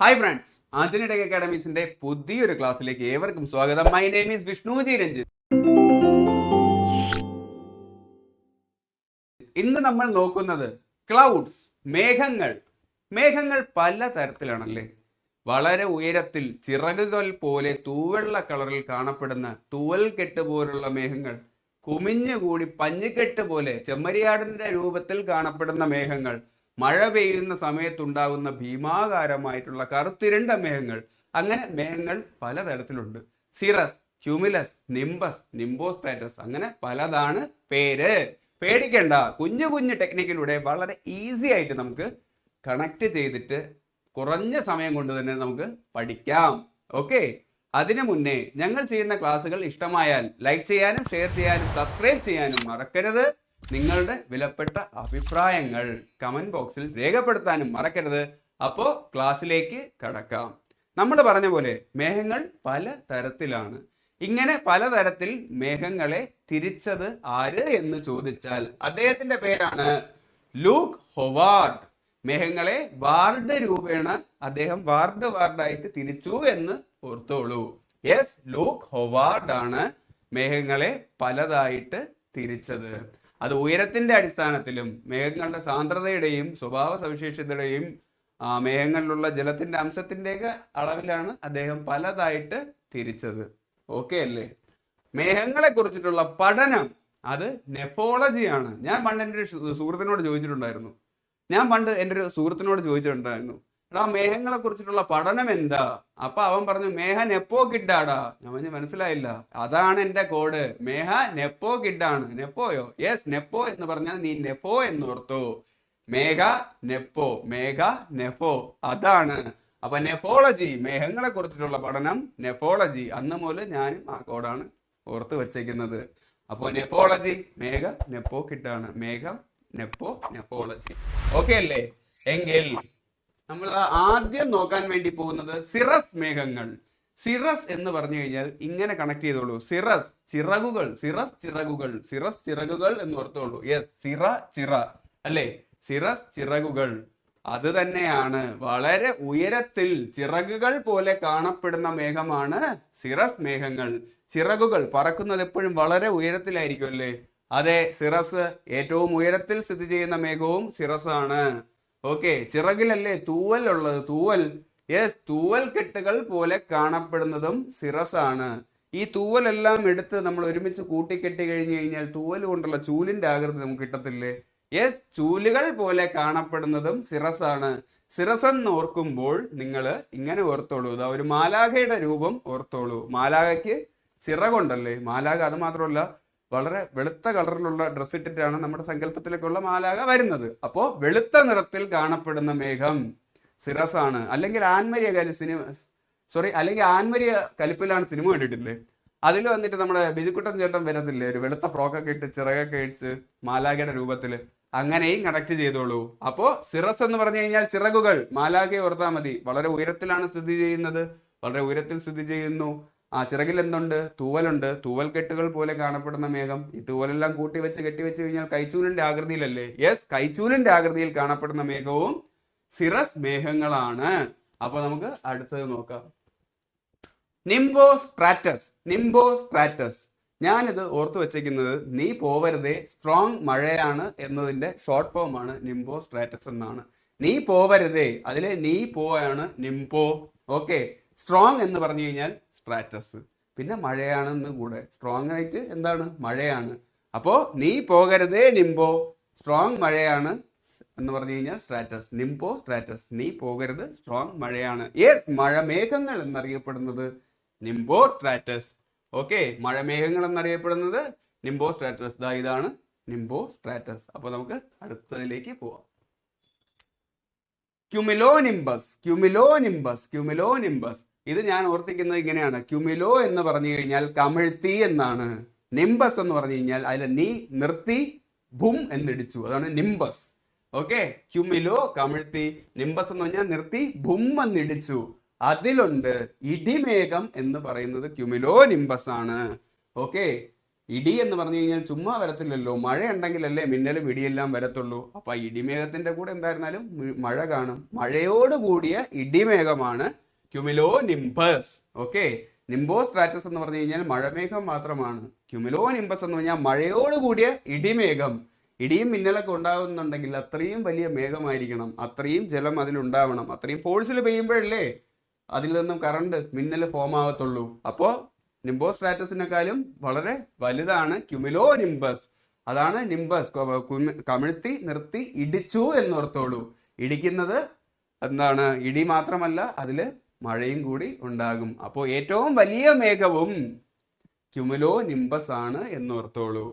Hi friends Antony tech അക്കാഡമീസിന്റെ പുതിയൊരു ക്ലാസ്സിലേക്ക് ഏവർക്കും സ്വാഗതം. മൈ നെയിം ഈസ് വിഷ്ണുജി ഇന്ന് നമ്മൾ നോക്കുന്നത് ക്ലൗഡ്സ് മേഘങ്ങൾ. മേഘങ്ങൾ പല തരത്തിലാണല്ലേ? വളരെ ഉയരത്തിൽ ചിറകുകൾ പോലെ തൂവെള്ള കളറിൽ കാണപ്പെടുന്ന തൂവൽ കെട്ട് പോലുള്ള മേഘങ്ങൾ കുമിഞ്ഞുകൂടി പഞ്ഞുകെട്ട് പോലെ ചെമ്മരിയാടിന്റെ രൂപത്തിൽ കാണപ്പെടുന്ന മേഘങ്ങൾ മഴ പെയ്യുന്ന സമയത്തുണ്ടാകുന്ന ഭീമാകാരമായിട്ടുള്ള കറുത്തിരണ്ട മേഘങ്ങൾ. അങ്ങനെ മേഘങ്ങൾ പലതരത്തിലുണ്ട്. സിറസ് ക്യൂമിലസ് നിംബസ് നിംബോസ്പാറ്റസ് അങ്ങനെ പലതാണ് പേര്. പേടിക്കേണ്ട. കുഞ്ഞു കുഞ്ഞു ടെക്നിക്കിലൂടെ വളരെ ഈസി ആയിട്ട് നമുക്ക് കണക്ട് ചെയ്തിട്ട് കുറഞ്ഞ സമയം കൊണ്ട് തന്നെ നമുക്ക് പഠിക്കാം. ഓക്കെ? അതിനു മുന്നേ ഞങ്ങൾ ചെയ്യുന്ന ക്ലാസ്സുകൾ ഇഷ്ടമായാൽ ലൈക്ക് ചെയ്യാനും ഷെയർ ചെയ്യാനും സബ്സ്ക്രൈബ് ചെയ്യാനും മറക്കരുത്. നിങ്ങളുടെ വിലപ്പെട്ട അഭിപ്രായങ്ങൾ കമന്റ് ബോക്സിൽ രേഖപ്പെടുത്താനും മറക്കരുത്. അപ്പോൾ ക്ലാസ്സിലേക്ക് കടക്കാം. നമ്മൾ പറഞ്ഞ പോലെ മേഘങ്ങൾ പല തരത്തിലാണ്. ഇങ്ങനെ പലതരത്തിൽ മേഘങ്ങളെ തിരിച്ചത് ആര് എന്ന് ചോദിച്ചാൽ അദ്ദേഹത്തിന്റെ പേരാണ് ലൂക്ക് ഹൊവാർഡ്. മേഘങ്ങളെ വാർഡ് രൂപേണ അദ്ദേഹം വാർഡ് വാർഡായിട്ട് തിരിച്ചു എന്ന് ഓർത്തോളൂ. യെസ് ലൂക്ക് ഹൊവാർഡ് ആണ് മേഘങ്ങളെ പലതായിട്ട് തിരിച്ചത്. അത് ഉയരത്തിന്റെ അടിസ്ഥാനത്തിലും മേഘങ്ങളുടെ സാന്ദ്രതയുടെയും സ്വഭാവ സവിശേഷതയുടെയും മേഘങ്ങളിലുള്ള ജലത്തിന്റെ അംശത്തിന്റെയൊക്കെ അളവിലാണ് അദ്ദേഹം പലതായിട്ട് തിരിച്ചത്. ഓക്കെ അല്ലേ? മേഘങ്ങളെ കുറിച്ചിട്ടുള്ള പഠനം അത് നെഫോളജിയാണ് ഞാൻ പണ്ട് എന്റെ ഒരു സുഹൃത്തിനോട് ചോദിച്ചിട്ടുണ്ടായിരുന്നു. ഞാൻ പണ്ട് എന്റെ ഒരു സുഹൃത്തിനോട് ചോദിച്ചിട്ടുണ്ടായിരുന്നു. എടാ മേഘങ്ങളെ കുറിച്ചിട്ടുള്ള പഠനം എന്താ? അപ്പൊ അവൻ പറഞ്ഞു മേഘ നെപ്പോ കിഡാടാ ഞാൻ പറഞ്ഞു മനസ്സിലായില്ല. അതാണ് എന്റെ കോഡ്. മേഹ നെപ്പോ കിഡാണ് നെപ്പോയോ? യെസ് നെപ്പോ എന്ന് പറഞ്ഞാൽ നീ നെഫോ എന്ന് ഓർത്തു മേഘ നെപ്പോ മേഘ നെഫോ. അതാണ്. അപ്പൊ നെഫോളജി മേഘങ്ങളെ കുറിച്ചിട്ടുള്ള പഠനം നെഫോളജി. അന്ന് മുതൽ ഞാനും ആ കോഡാണ് ഓർത്ത് വെച്ചേക്കുന്നത്. അപ്പോൾ നെഫോളജി മേഘ നെപ്പോ കിട്ടാണ് മേഘം നെപ്പോ നെഫോളജി. ഓക്കെ അല്ലേ? എങ്കിൽ നമ്മൾ ആദ്യം നോക്കാൻ വേണ്ടി പോകുന്നത് സിറസ് മേഘങ്ങൾ. സിറസ് എന്ന് പറഞ്ഞു കഴിഞ്ഞാൽ ഇങ്ങനെ കണക്ട് ചെയ്തോളൂ. സിറസ് ചിറകുകൾ. സിറസ് ചിറകുകൾ. സിറസ് ചിറകുകൾ എന്ന് ഓർത്തോളൂ. യെസ് സിറ ചിറ. അല്ലേ? സിറസ് ചിറകുകൾ. അത് തന്നെയാണ്. വളരെ ഉയരത്തിൽ ചിറകുകൾ പോലെ കാണപ്പെടുന്ന മേഘമാണ് സിറസ് മേഘങ്ങൾ. ചിറകുകൾ പറക്കുന്നത് എപ്പോഴും വളരെ ഉയരത്തിലായിരിക്കും അല്ലേ? അതെ സിറസ് ഏറ്റവും ഉയരത്തിൽ സ്ഥിതി ചെയ്യുന്ന മേഘവും സിറസ് ആണ് ഓക്കെ ചിറകിലല്ലേ തൂവൽ ഉള്ളത്? തൂവൽ. യെസ് തൂവൽ കെട്ടുകൾ പോലെ കാണപ്പെടുന്നതും സിറസ് ആണ് ഈ തൂവലെല്ലാം എടുത്ത് നമ്മൾ ഒരുമിച്ച് കൂട്ടിക്കെട്ടി കഴിഞ്ഞു കഴിഞ്ഞാൽ തൂവൽ കൊണ്ടുള്ള ചൂലിന്റെ ആകൃതി നമുക്ക് കിട്ടത്തില്ലേ? യെസ് ചൂലുകൾ പോലെ കാണപ്പെടുന്നതും സിറസ് ആണ് സിറസ് എന്ന് ഓർക്കുമ്പോൾ നിങ്ങൾ ഇങ്ങനെ ഓർത്തോളൂ. ഇതാ ഒരു മാലാഖയുടെ രൂപം ഓർത്തോളൂ. മാലാഖയ്ക്ക് ചിറകുണ്ടല്ലേ? മാലാഖ അത് മാത്രമല്ല വളരെ വെളുത്ത കളറിലുള്ള ഡ്രസ് ഇട്ടിട്ടാണ് നമ്മുടെ സങ്കല്പത്തിലേക്കുള്ള മാലാക വരുന്നത്. അപ്പോ വെളുത്ത നിറത്തിൽ കാണപ്പെടുന്ന മേഘം സിറസ് ആണ് അല്ലെങ്കിൽ ആൻമരിയ കലി സിനിമ സോറി അല്ലെങ്കിൽ ആൻമരിയ കലിപ്പിലാണ് സിനിമ കണ്ടിട്ടില്ലേ? അതിൽ വന്നിട്ട് നമ്മുടെ ബിജുക്കുട്ടൻ ചേട്ടൻ വരത്തില്ലേ? ഒരു വെളുത്ത ഫ്രോക്കൊക്കെ ഇട്ട് ചിറകൊക്കെ ഇടിച്ച് മാലാഖയുടെ രൂപത്തിൽ അങ്ങനെയും കണക്ട് ചെയ്തോളൂ. അപ്പോ സിറസ് എന്ന് പറഞ്ഞു കഴിഞ്ഞാൽ ചിറകുകൾ. മാലാഖയെ ഓർത്താൽ മതി. വളരെ ഉയരത്തിലാണ് സ്ഥിതി ചെയ്യുന്നത്. വളരെ ഉയരത്തിൽ സ്ഥിതി ചെയ്യുന്നു. ആ ചിറകിൽ എന്തുണ്ട് തൂവലുണ്ട്. തൂവൽ കെട്ടുകൾ പോലെ കാണപ്പെടുന്ന മേഘം. ഈ തൂവലെല്ലാം കൂട്ടി വെച്ച് കെട്ടി വെച്ച് കഴിഞ്ഞാൽ കൈച്ചൂലിന്റെ ആകൃതിയിലല്ലേ? യെസ് കൈച്ചൂലിന്റെ ആകൃതിയിൽ കാണപ്പെടുന്ന മേഘവും സിറസ് മേഘങ്ങളാണ്. അപ്പൊ നമുക്ക് അടുത്തത് നോക്കാം. നിംബോ സ്ട്രാറ്റസ് നിംബോ സ്ട്രാറ്റസ് ഞാനിത് ഓർത്തു വെച്ചേക്കുന്നത് നീ പോവരുതേ സ്ട്രോങ് മഴയാണ് എന്നതിന്റെ ഷോർട്ട് ഫോം ആണ് നിംബോ സ്ട്രാറ്റസ് എന്നാണ്. നീ പോവരുതേ അതിലെ നീ പോയാണ് നിംബോ ഓക്കെ സ്ട്രോങ് എന്ന് പറഞ്ഞു കഴിഞ്ഞാൽ സ്ട്രാറ്റസ് പിന്നെ മഴയാണെന്ന് കൂടെ. സ്ട്രോങ് ആയിട്ട് എന്താണ്? മഴയാണ്. അപ്പോൾ നീ പോകരുതേ നിംബോ സ്ട്രോങ് മഴയാണ് എന്ന് പറഞ്ഞു കഴിഞ്ഞാൽ സ്ട്രാറ്റസ് നിംബോ സ്ട്രാറ്റസ് നീ പോകരുത് സ്ട്രോങ് മഴയാണ്. യെസ് മഴമേഘങ്ങൾ എന്നറിയപ്പെടുന്നത് നിംബോ സ്ട്രാറ്റസ് ഓക്കെ മഴമേഘങ്ങൾ എന്നറിയപ്പെടുന്നത് നിംബോ സ്ട്രാറ്റസ് ദാ ഇതാണ് നിംബോ സ്ട്രാറ്റസ് അപ്പോൾ നമുക്ക് അടുത്തതിലേക്ക് പോവാം. Cumulo nimbus cumulo nimbus cumulo nimbus ഇത് ഞാൻ ഓർത്തിക്കുന്നത് ഇങ്ങനെയാണ്. ക്യുമിലോ എന്ന് പറഞ്ഞു കഴിഞ്ഞാൽ കമിഴ്ത്തി എന്നാണ്. നിംബസ് എന്ന് പറഞ്ഞു കഴിഞ്ഞാൽ അതിൽ നീ നിർത്തി ഭും എന്നിടിച്ചു. അതാണ് നിംബസ്. ഓക്കെ? ക്യുമിലോ കമിഴ്ത്തി നിംബസ് എന്ന് പറഞ്ഞാൽ നിർത്തി ഭും എന്നിടിച്ചു. അതിലുണ്ട് ഇടിമേഘം എന്ന് പറയുന്നത് ക്യുമിലോ നിംബസ് ആണ്. ഓക്കെ? ഇടി എന്ന് പറഞ്ഞു കഴിഞ്ഞാൽ ചുമ്മാ വരത്തില്ലല്ലോ. മഴ ഉണ്ടെങ്കിലല്ലേ മിന്നലും ഇടിയെല്ലാം വരത്തുള്ളൂ. അപ്പൊ ഇടിമേഘത്തിന്റെ കൂടെ എന്തായിരുന്നാലും മഴ കാണും. മഴയോട് കൂടിയ ഇടിമേഘമാണ് cumulo nimbus okay nimbo stratus എന്ന് പറഞ്ഞു കഴിഞ്ഞാൽ മഴമേഘം മാത്രമാണ്. ക്യുമിലോ നിംബസ് എന്ന് പറഞ്ഞാൽ മഴയോട് കൂടിയ ഇടിമേഘം. ഇടിയും മിന്നലൊക്കെ ഉണ്ടാകുന്നുണ്ടെങ്കിൽ അത്രയും വലിയ മേഘമായിരിക്കണം. അത്രയും ജലം അതിലുണ്ടാവണം. അത്രയും ഫോഴ്സിൽ പെയ്യുമ്പോഴല്ലേ അതിൽ നിന്നും കറണ്ട് മിന്നൽ ഫോം ആകത്തുള്ളൂ അപ്പോൾ നിംബോ സ്ട്രാറ്റസിനെക്കാളും വളരെ വലുതാണ് ക്യുമിലോ നിംബസ് അതാണ് നിംബസ് കമിഴ്ത്തി നിർത്തി ഇടിച്ചു എന്നോർത്തോളൂ. ഇടിക്കുന്നത് എന്താണ്? ഇടി മാത്രമല്ല അതിൽ മഴയും കൂടി ഉണ്ടാകും. അപ്പോൾ ഏറ്റവും വലിയ മേഘവും ക്യുമുലോ നിംബസ് ആണ് എന്നോർത്തോളൂ.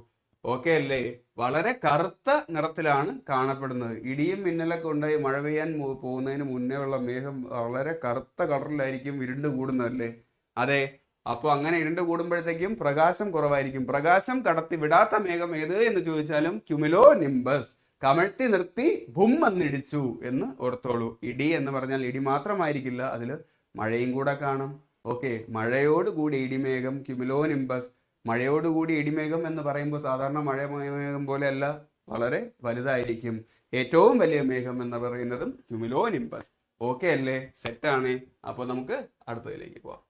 ഓക്കെ അല്ലേ? വളരെ കറുത്ത നിറത്തിലാണ് കാണപ്പെടുന്നത്. ഇടിയും മിന്നലൊക്കെ ഉണ്ടായി മഴ പെയ്യാൻ പോകുന്നതിന് മുന്നേ ഉള്ള മേഘം വളരെ കറുത്ത കളറിലായിരിക്കും ഇരുണ്ട് കൂടുന്നതല്ലേ അതെ. അപ്പോൾ അങ്ങനെ ഇരുണ്ട് കൂടുമ്പോഴത്തേക്കും പ്രകാശം കുറവായിരിക്കും. പ്രകാശം കടത്തി വിടാത്ത മേഘം ഏത് എന്ന് ചോദിച്ചാലും ക്യുമിലോ നിംബസ്. കമഴ്ത്തി നിർത്തി ഭും എന്നിടിച്ചു എന്ന് ഓർത്തോളൂ. ഇടി എന്ന് പറഞ്ഞാൽ ഇടി മാത്രമായിരിക്കില്ല. അതിൽ മഴയും കൂടെ കാണും. ഓക്കെ മഴയോട് കൂടി ഇടിമേഘം ക്യുമിലോ നിംബസ് മഴയോട് കൂടി ഇടിമേഘം എന്ന് പറയുമ്പോൾ സാധാരണ മഴ മേഘം പോലെയല്ല വളരെ വലുതായിരിക്കും. ഏറ്റവും വലിയ മേഘം എന്ന് പറയുന്നതും ക്യുമിലോ നിംബസ് ഓക്കെ അല്ലേ? സെറ്റാണ് അപ്പോൾ നമുക്ക് അടുത്തതിലേക്ക് പോവാം.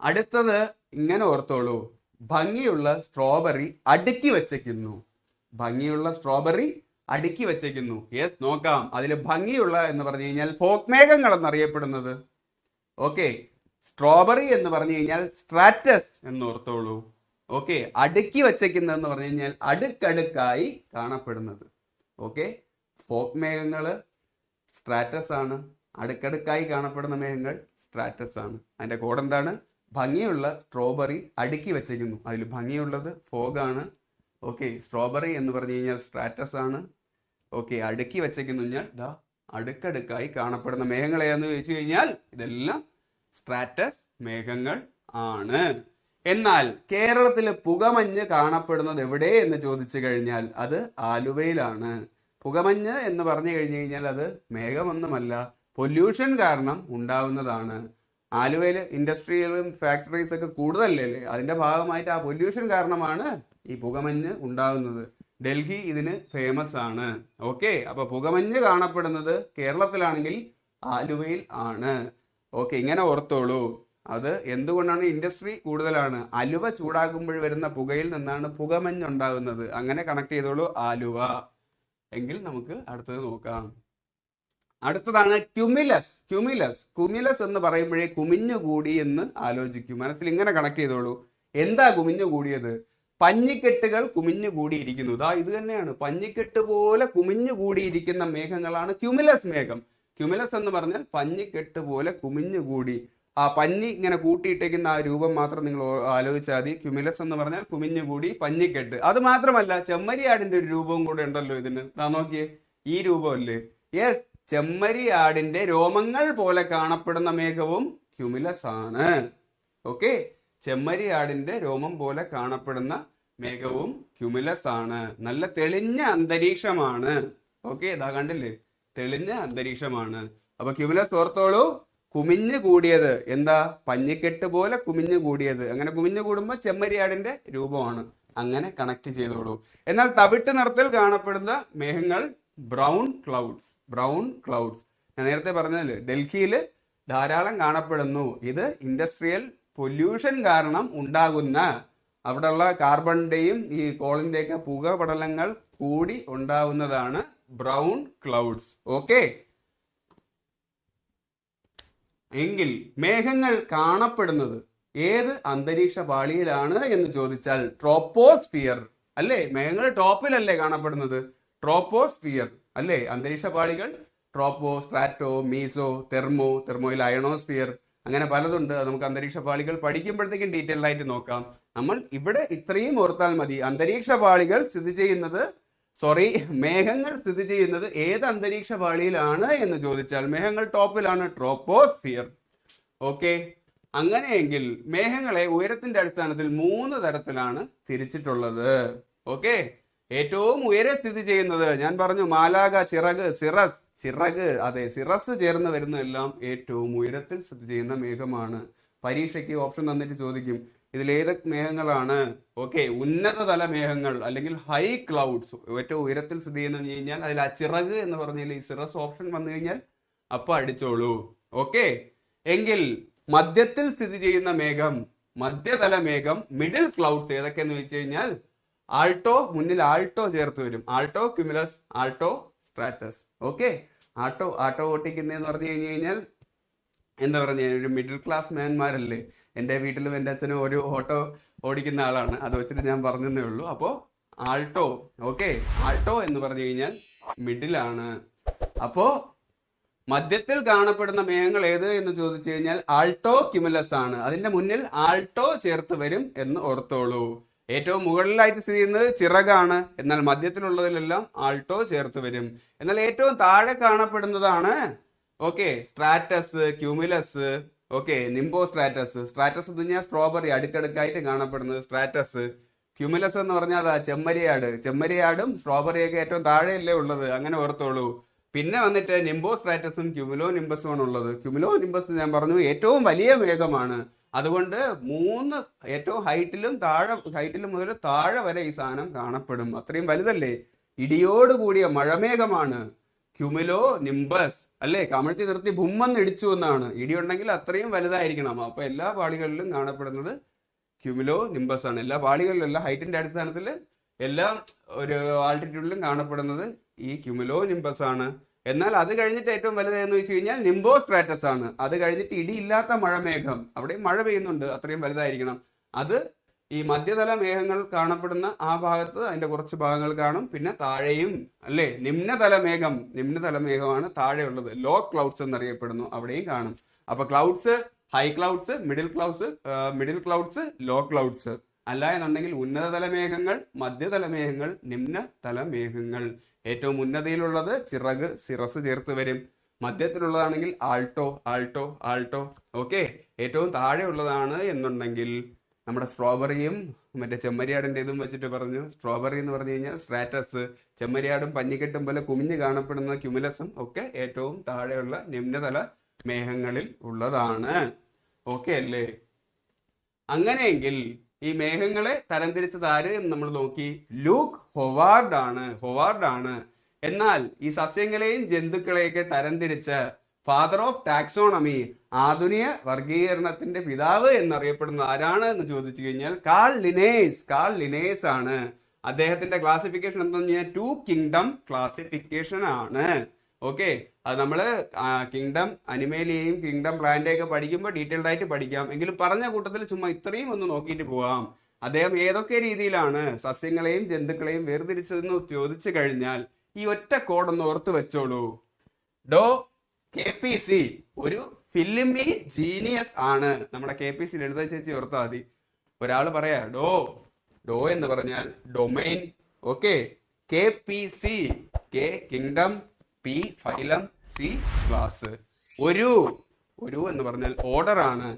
അടുത്തത് ഇങ്ങനെ ഓർത്തോളൂ. ഭംഗിയുള്ള സ്ട്രോബെറി അടുക്കി വെച്ചേക്കുന്നു ഭംഗിയുള്ള സ്ട്രോബെറി അടുക്കി വെച്ചേക്കുന്നു. യെസ് നോക്കാം. അതിൽ ഭംഗിയുള്ള എന്ന് പറഞ്ഞു കഴിഞ്ഞാൽ ഫോക്ക് മേഘങ്ങൾ എന്നറിയപ്പെടുന്നത് ഓക്കെ സ്ട്രോബെറി എന്ന് പറഞ്ഞു കഴിഞ്ഞാൽ സ്ട്രാറ്റസ് എന്ന് ഓർത്തോളൂ ഓക്കെ അടുക്കി വച്ചേക്കുന്നത് എന്ന് പറഞ്ഞു കഴിഞ്ഞാൽ അടുക്കടുക്കായി കാണപ്പെടുന്നത്. ഓക്കെ ഫോക്ക് മേഘങ്ങൾ സ്ട്രാറ്റസ് ആണ്. അടുക്കടുക്കായി കാണപ്പെടുന്ന മേഘങ്ങൾ സ്ട്രാറ്റസ് ആണ്. അതിന്റെ കോഡ് എന്താണ് ഭംഗിയുള്ള സ്ട്രോബെറി അടുക്കി വെച്ചേക്കുന്നു. അതിൽ ഭംഗിയുള്ളത് ഫോഗാണ് ഓക്കെ സ്ട്രോബെറി എന്ന് പറഞ്ഞു കഴിഞ്ഞാൽ സ്ട്രാറ്റസ് ആണ്. ഓക്കെ അടുക്കി വെച്ചേക്കുന്നു ദാ അടുക്കടുക്കായി കാണപ്പെടുന്ന മേഘങ്ങൾ ഏതെന്ന് ചോദിച്ചു കഴിഞ്ഞാൽ ഇതെല്ലാം സ്ട്രാറ്റസ് മേഘങ്ങൾ ആണ്. എന്നാൽ കേരളത്തിലെ പുകമഞ്ഞ് കാണപ്പെടുന്നത് എവിടെ എന്ന് ചോദിച്ചു കഴിഞ്ഞാൽ അത് ആലുവയിലാണ്. പുകമഞ്ഞ് എന്ന് പറഞ്ഞു കഴിഞ്ഞു കഴിഞ്ഞാൽ അത് മേഘമൊന്നുമല്ല പൊല്യൂഷൻ കാരണം ഉണ്ടാവുന്നതാണ്. ആലുവയിൽ ഇൻഡസ്ട്രിയലും ഫാക്ടറീസ് ഒക്കെ കൂടുതലല്ലേ? അതിന്റെ ഭാഗമായിട്ട് ആ പൊല്യൂഷൻ കാരണമാണ് ഈ പുകമഞ്ഞ് ഉണ്ടാകുന്നത് ഡൽഹി ഇതിന് ഫേമസ് ആണ്. ഓക്കെ അപ്പൊ പുകമഞ്ഞ് കാണപ്പെടുന്നത് കേരളത്തിലാണെങ്കിൽ ആലുവയിൽ ആണ്. ഓക്കെ ഇങ്ങനെ ഓർത്തോളൂ. അത് എന്തുകൊണ്ടാണ് ഇൻഡസ്ട്രി കൂടുതലാണ്? അലുവ ചൂടാകുമ്പോൾ വരുന്ന പുകയിൽ നിന്നാണ് പുകമഞ്ഞ് ഉണ്ടാകുന്നത് അങ്ങനെ കണക്ട് ചെയ്തോളൂ ആലുവ. എങ്കിൽ നമുക്ക് അടുത്തത് നോക്കാം. അടുത്തതാണ് ക്യുമിലസ് ക്യുമിലസ് കുമിലസ് എന്ന് പറയുമ്പോഴേ കുമിഞ്ഞുകൂടി എന്ന് ആലോചിക്കും. മനസ്സിൽ ഇങ്ങനെ കണക്ട് ചെയ്തോളൂ. എന്താ കുമിഞ്ഞു കൂടിയത് പഞ്ഞിക്കെട്ടുകൾ കുമിഞ്ഞു കൂടിയിരിക്കുന്നു. ഇതാ ഇത് തന്നെയാണ്. പഞ്ഞിക്കെട്ട് പോലെ കുമിഞ്ഞു കൂടിയിരിക്കുന്ന മേഘങ്ങളാണ് ക്യുമിലസ് മേഘം. ക്യുമിലസ് എന്ന് പറഞ്ഞാൽ പഞ്ഞിക്കെട്ട് പോലെ കുമിഞ്ഞു കൂടി. ആ പഞ്ഞി ഇങ്ങനെ കൂട്ടിയിട്ടേക്കുന്ന ആ രൂപം മാത്രം നിങ്ങൾ ആലോചിച്ചാൽ മതി. ക്യുമിലസ് എന്ന് പറഞ്ഞാൽ കുമിഞ്ഞു കൂടി പഞ്ഞിക്കെട്ട്. അത് മാത്രമല്ല ചെമ്മരിയാടിന്റെ ഒരു രൂപവും കൂടെ ഉണ്ടല്ലോ ഇതിന്. ദാ നോക്കിയേ ഈ രൂപമല്ലേ? യെസ് ചെമ്മരിയാടിന്റെ രോമങ്ങൾ പോലെ കാണപ്പെടുന്ന മേഘവും ക്യുമിലസ് ആണ് ഓക്കെ? ചെമ്മരിയാടിന്റെ രോമം പോലെ കാണപ്പെടുന്ന മേഘവും ക്യുമിലസ് ആണ് നല്ല തെളിഞ്ഞ അന്തരീക്ഷമാണ്. ഓക്കെ ഇതാ കണ്ടില്ലേ? തെളിഞ്ഞ അന്തരീക്ഷമാണ്. അപ്പൊ ക്യുമിലസ് ഓർത്തോളൂ കുമിഞ്ഞു കൂടിയത്. എന്താ? പഞ്ഞിക്കെട്ട് പോലെ കുമിഞ്ഞു കൂടിയത്. അങ്ങനെ കുമിഞ്ഞു കൂടുമ്പോൾ ചെമ്മരിയാടിന്റെ രൂപമാണ്. അങ്ങനെ കണക്ട് ചെയ്തോളൂ. എന്നാൽ തവിട്ട് നിറത്തിൽ കാണപ്പെടുന്ന മേഘങ്ങൾ ബ്രൗൺ ക്ലൗഡ്സ് ബ്രൗൺ ക്ലൗഡ്സ് ഞാൻ നേരത്തെ പറഞ്ഞാൽ ഡൽഹിയിൽ ധാരാളം കാണപ്പെടുന്നു. ഇത് ഇൻഡസ്ട്രിയൽ പൊല്യൂഷൻ കാരണം ഉണ്ടാകുന്ന അവിടെയുള്ള കാർബണിന്റെയും ഈ കോളിന്റെയൊക്കെ പുകപടലങ്ങൾ കൂടി ഉണ്ടാകുന്നതാണ് ബ്രൗൺ ക്ലൗഡ്സ് ഓക്കെ എങ്കിൽ മേഘങ്ങൾ കാണപ്പെടുന്നത് ഏത് അന്തരീക്ഷ പാളിയിലാണ് എന്ന് ചോദിച്ചാൽ ട്രോപ്പോസ്ഫിയർ അല്ലേ? മേഘങ്ങൾ ടോപ്പിലല്ലേ കാണപ്പെടുന്നത്? ട്രോപ്പോസ്ഫിയർ അല്ലേ? അന്തരീക്ഷ പാളികൾ ട്രോപ്പോ സ്ട്രാറ്റോ മീസോ തെർമോ തെർമോയിൽ അയണോസ്ഫിയർ അങ്ങനെ പലതുണ്ട്. അത് നമുക്ക് അന്തരീക്ഷ പാളികൾ പഠിക്കുമ്പോഴത്തേക്കും ഡീറ്റെയിൽ ആയിട്ട് നോക്കാം. നമ്മൾ ഇവിടെ ഇത്രയും ഓർത്താൽ മതി. അന്തരീക്ഷ പാളികൾ സ്ഥിതി ചെയ്യുന്നത് സോറി മേഘങ്ങൾ സ്ഥിതി ചെയ്യുന്നത് ഏത് അന്തരീക്ഷ പാളിയിലാണ് എന്ന് ചോദിച്ചാൽ മേഘങ്ങൾ ടോപ്പിലാണ്. ട്രോപ്പോസ്ഫിയർ. ഓക്കെ അങ്ങനെയെങ്കിൽ മേഘങ്ങളെ ഉയരത്തിന്റെ അടിസ്ഥാനത്തിൽ മൂന്ന് തരത്തിലാണ് തിരിച്ചിട്ടുള്ളത്. ഓക്കെ ഏറ്റവും ഉയരെ സ്ഥിതി ചെയ്യുന്നത് ഞാൻ പറഞ്ഞു മാലാക ചിറക് സിറസ്. ചിറക് അതെ സിറസ് ചേർന്ന് വരുന്നതെല്ലാം ഏറ്റവും ഉയരത്തിൽ സ്ഥിതി ചെയ്യുന്ന മേഘമാണ്. പരീക്ഷയ്ക്ക് ഓപ്ഷൻ തന്നിട്ട് ചോദിക്കും ഇതിൽ ഏത് മേഘങ്ങളാണ്? ഓക്കെ ഉന്നതതല മേഘങ്ങൾ അല്ലെങ്കിൽ ഹൈ ക്ലൗഡ്സ് ഏറ്റവും ഉയരത്തിൽ സ്ഥിതി ചെയ്യുന്ന കഴിഞ്ഞാൽ അതിൽ ആ ചിറക് എന്ന് പറഞ്ഞാൽ ഈ സിറസ് ഓപ്ഷൻ വന്നു കഴിഞ്ഞാൽ അപ്പൊ അടിച്ചോളൂ. ഓക്കെ എങ്കിൽ മധ്യത്തിൽ സ്ഥിതി ചെയ്യുന്ന മേഘം മധ്യതല മേഘം മിഡിൽ ക്ലൗഡ്സ് ഏതൊക്കെയെന്ന് വെച്ച് കഴിഞ്ഞാൽ ആൾട്ടോ മുന്നിൽ ആൾട്ടോ ചേർത്ത് വരും. Alto cumulus alto stratus. Okay. Alto alto ഓട്ടിക്കുന്നതെന്ന് പറഞ്ഞു കഴിഞ്ഞു കഴിഞ്ഞാൽ എന്താ പറഞ്ഞ ഒരു മിഡിൽ ക്ലാസ് മാൻമാരല്ലേ എന്റെ വീട്ടിലും എന്റെ അച്ഛനും ഒരു ഓട്ടോ ഓടിക്കുന്ന ആളാണ്. അത് വെച്ചിട്ട് ഞാൻ പറഞ്ഞതേ ഉള്ളൂ. അപ്പോൾ ആൾട്ടോ ഓക്കെ. ആൾട്ടോ എന്ന് പറഞ്ഞു കഴിഞ്ഞാൽ മിഡിലാണ് അപ്പോൾ മധ്യത്തിൽ കാണപ്പെടുന്ന മേഘങ്ങൾ ഏത് എന്ന് ചോദിച്ചു കഴിഞ്ഞാൽ ആൾട്ടോ ക്യുമുലസ് ആണ് അതിന്റെ മുന്നിൽ ആൾട്ടോ ചേർത്ത് വരും എന്ന് ഓർത്തോളൂ. ഏറ്റവും മുകളിലായിട്ട് സ്ഥിതി ചെയ്യുന്നത് ചിറകാണ്. എന്നാൽ മധ്യത്തിലുള്ളതിലെല്ലാം ആൾട്ടോ ചേർത്ത് വരും. എന്നാൽ ഏറ്റവും താഴെ കാണപ്പെടുന്നതാണ് okay stratus cumulus okay nimbo stratus stratus എന്ന് പറഞ്ഞാൽ സ്ട്രോബെറി അടുക്കടുക്കായിട്ട് കാണപ്പെടുന്നത് സ്ട്രാറ്റസ്. ക്യൂമുലസ് എന്ന് പറഞ്ഞാൽ അതാ ചെമ്മരിയാട്. ചെമ്മരിയാടും സ്ട്രോബെറിയൊക്കെ ഏറ്റവും താഴെയല്ലേ ഉള്ളത്? അങ്ങനെ ഓർത്തോളൂ. പിന്നെ വന്നിട്ട് നിംബോ സ്ട്രാറ്റസും ക്യുമുലോ നിംബസും ആണ് ഉള്ളത്. ക്യുമുലോ നിംബസ് ഞാൻ പറഞ്ഞു ഏറ്റവും വലിയ മേഘമാണ് അതുകൊണ്ട് മൂന്ന് ഏറ്റവും ഹൈറ്റിലും താഴെ ഹൈറ്റിലും മുതൽ താഴെ വരെ ഈ സാധനം കാണപ്പെടും. അത്രയും വലുതല്ലേ? ഇടിയോട് കൂടിയ മഴമേഘമാണ്. ക്യുമിലോ നിംബസ് അല്ലേ? കമഴ്ത്തി നിർത്തി ഭുമ്മെന്ന് ഇടിച്ചു എന്നാണ്. ഇടി ഉണ്ടെങ്കിൽ അത്രയും വലുതായിരിക്കണം. അപ്പൊ എല്ലാ പാളികളിലും കാണപ്പെടുന്നത് ക്യുമിലോ നിംബസ് ആണ് എല്ലാ പാളികളിലും എല്ലാ ഹൈറ്റിന്റെ അടിസ്ഥാനത്തിൽ എല്ലാ ഒരു ആൾട്ടിറ്റ്യൂഡിലും കാണപ്പെടുന്നത് ഈ ക്യുമിലോ നിംബസ് ആണ് എന്നാൽ അത് കഴിഞ്ഞിട്ട് ഏറ്റവും വലുതെന്ന് വെച്ച് കഴിഞ്ഞാൽ നിംബോ സ്ട്രാറ്റസ് ആണ്. അത് കഴിഞ്ഞിട്ട് ഇടിയില്ലാത്ത മഴമേഘം. അവിടെ മഴ പെയ്യുന്നുണ്ട്. അത്രയും വലുതായിരിക്കണം. അത് ഈ മധ്യതല മേഘങ്ങൾ കാണപ്പെടുന്ന ആ ഭാഗത്ത് അതിന്റെ കുറച്ച് ഭാഗങ്ങൾ കാണും. പിന്നെ താഴെയും അല്ലേ? നിമ്നതല മേഘം. നിമ്നതല മേഘമാണ് താഴെയുള്ളത്. ലോ ക്ലൗഡ്സ് എന്നറിയപ്പെടുന്നു. അവിടെയും കാണും. അപ്പൊ clouds high clouds middle clouds middle clouds low clouds. അല്ല എന്നുണ്ടെങ്കിൽ ഉന്നതതല മേഘങ്ങൾ മധ്യതല മേഘങ്ങൾ നിമ്നതല മേഘങ്ങൾ ഏറ്റവും ഉന്നതിയിലുള്ളത് ചിറക് സിറസ് ചേർത്ത് വരും. മധ്യത്തിലുള്ളതാണെങ്കിൽ ആൾട്ടോ ആൾട്ടോ ആൾട്ടോ. ഓക്കെ ഏറ്റവും താഴെ ഉള്ളതാണ് എന്നുണ്ടെങ്കിൽ നമ്മുടെ സ്ട്രോബെറിയും മറ്റേ ചെമ്മരിയാടിന്റെ ഇതും വെച്ചിട്ട് പറഞ്ഞു. സ്ട്രോബെറി എന്ന് പറഞ്ഞു കഴിഞ്ഞാൽ സ്ട്രാറ്റസ്. ചെമ്മരിയാടും പഞ്ഞിക്കെട്ടും പോലെ കുമിഞ്ഞ് കാണപ്പെടുന്ന ക്യുമുലസും ഒക്കെ ഏറ്റവും താഴെയുള്ള നിമ്നതല മേഘങ്ങളിൽ ഉള്ളതാണ്. ഓക്കെ അല്ലേ? അങ്ങനെയെങ്കിൽ ഈ മേഘങ്ങളെ തരംതിരിച്ചത് ആര് എന്ന് നമ്മൾ നോക്കി. ലൂക്ക് ഹൊവാർഡ് ആണ് ഹൊവാർഡ് ആണ്. എന്നാൽ ഈ സസ്യങ്ങളെയും ജന്തുക്കളെയൊക്കെ തരംതിരിച്ച് ഫാദർ ഓഫ് ടാക്സോണമി ആധുനിക വർഗീകരണത്തിന്റെ പിതാവ് എന്നറിയപ്പെടുന്ന ആരാണ് എന്ന് ചോദിച്ചു കഴിഞ്ഞാൽ കാൾ ലിനേസ് കാൾ ലിനേസ് ആണ്. അദ്ദേഹത്തിന്റെ ക്ലാസിഫിക്കേഷൻ കഴിഞ്ഞാൽ ടു കിങ്ഡം ക്ലാസിഫിക്കേഷൻ ആണ്. ഓക്കെ അത് നമ്മൾ കിങ്ഡം അനിമേലിയെയും കിങ്ഡം പ്ലാന്റെയൊക്കെ പഠിക്കുമ്പോൾ ഡീറ്റെയിൽഡ് ആയിട്ട് പഠിക്കാം. എങ്കിലും പറഞ്ഞ കൂട്ടത്തിൽ ചുമ്മാ ഇത്രയും ഒന്ന് നോക്കിയിട്ട് പോകാം അദ്ദേഹം ഏതൊക്കെ രീതിയിലാണ് സസ്യങ്ങളെയും ജന്തുക്കളെയും വേർതിരിച്ചതെന്ന് ചോദിച്ചു കഴിഞ്ഞാൽ ഈ ഒറ്റ കോഡൊന്ന് ഓർത്ത് വെച്ചോളൂ. ഡോ കെ പി സി ഒരു ഫിലിമി ജീനിയസ് ആണ്. നമ്മുടെ കെ പി സി ലളിത ചേച്ചി ഓർത്താൽ മതി. ഒരാൾ പറയാ ഡോ ഡോ എന്ന് പറഞ്ഞാൽ domain okay. K P C K kingdom P phylum C class. ഒരു ഒരു എന്ന് പറഞ്ഞാൽ ഓർഡർ ആണ്.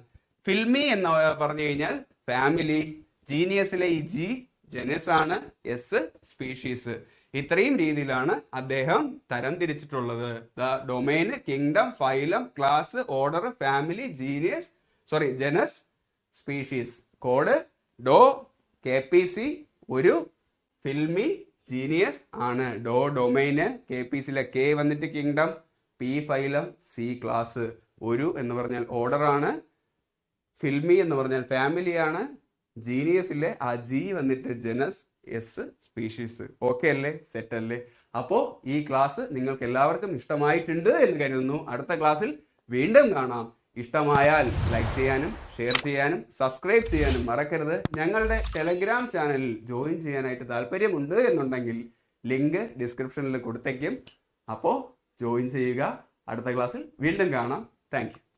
ഫിൽമി എന്ന് പറഞ്ഞു കഴിഞ്ഞാൽ ഫാമിലി ജീനിയസിലെ ഈ ജി ജനസ് ആണ് എസ് സ്പീഷീസ് ഇത്രയും രീതിയിലാണ് അദ്ദേഹം തരം തിരിച്ചിട്ടുള്ളത് the domain kingdom phylum class order family genius sorry genus species code do K P C ഒരു ഫിൽമി ജീനിയസ് ആണ്. ഡോ ഡൊമൈന് കെ പി സിയിലെ കെ വന്നിട്ട് kingdom P phylum C class ഒരു എന്ന് പറഞ്ഞാൽ ഓർഡർ ആണ്. ഫിൽമി എന്ന് പറഞ്ഞാൽ ഫാമിലിയാണ് ജീനിയസിലെ ആ ജി വന്നിട്ട് ജനസ് എസ് സ്പീഷീസ് ഓക്കെ അല്ലേ? സെറ്റ് അല്ലേ? അപ്പോൾ ഈ ക്ലാസ് നിങ്ങൾക്ക് എല്ലാവർക്കും ഇഷ്ടമായിട്ടുണ്ട് എന്ന് കരുതുന്നു. അടുത്ത ക്ലാസ്സിൽ വീണ്ടും കാണാം. ഇഷ്ടമായാൽ ലൈക്ക് ചെയ്യാനും ഷെയർ ചെയ്യാനും സബ്സ്ക്രൈബ് ചെയ്യാനും മറക്കരുത്. ഞങ്ങളുടെ ടെലഗ്രാം ചാനലിൽ ജോയിൻ ചെയ്യാനായിട്ട് താല്പര്യമുണ്ട് എന്നുണ്ടെങ്കിൽ ലിങ്ക് ഡിസ്ക്രിപ്ഷനിൽ കൊടുത്തേക്കും. അപ്പോൾ ജോയിൻ ചെയ്യുക. അടുത്ത ക്ലാസ്സിൽ വീണ്ടും കാണാം. താങ്ക്